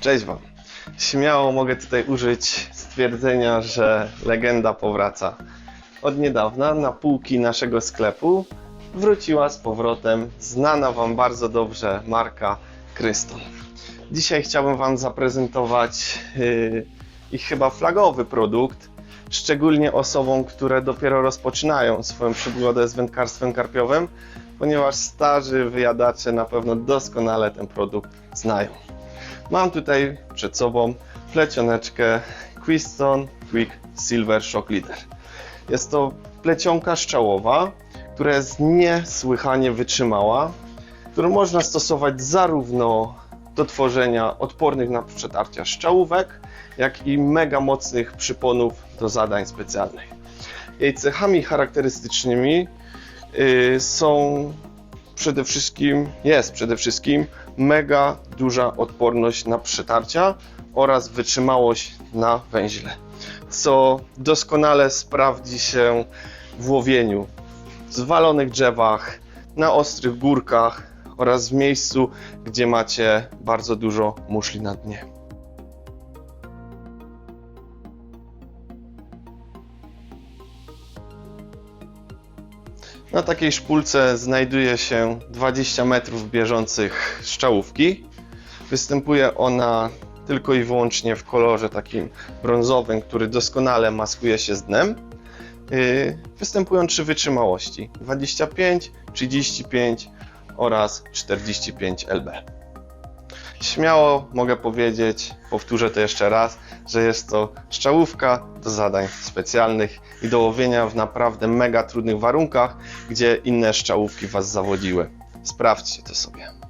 Cześć Wam. Śmiało mogę tutaj użyć stwierdzenia, że legenda powraca. Od niedawna na półki naszego sklepu wróciła z powrotem znana Wam bardzo dobrze marka Krystal. Dzisiaj chciałbym Wam zaprezentować yy, ich chyba flagowy produkt, szczególnie osobom, które dopiero rozpoczynają swoją przygodę z wędkarstwem karpiowym, ponieważ starzy wyjadacze na pewno doskonale ten produkt znają. Mam tutaj przed sobą plecioneczkę Quiston Quick Silver Shock Leader. Jest to plecionka szczałowa, która jest niesłychanie wytrzymała, którą można stosować zarówno do tworzenia odpornych na przetarcia szczałówek, jak i mega mocnych przyponów do zadań specjalnych. Jej cechami charakterystycznymi y, są przede wszystkim, jest przede wszystkim mega duża odporność na przetarcia oraz wytrzymałość na węźle, co doskonale sprawdzi się w łowieniu w zwalonych drzewach, na ostrych górkach oraz w miejscu, gdzie macie bardzo dużo muszli na dnie. Na takiej szpulce znajduje się 20 metrów bieżących szczałówki. Występuje ona tylko i wyłącznie w kolorze takim brązowym, który doskonale maskuje się z dnem. Yy, Występują trzy wytrzymałości: 25, 35 oraz 45 lb. Śmiało mogę powiedzieć, powtórzę to jeszcze raz, że jest to szczałówka do zadań specjalnych i do łowienia w naprawdę mega trudnych warunkach, gdzie inne szczałówki Was zawodziły. Sprawdźcie to sobie.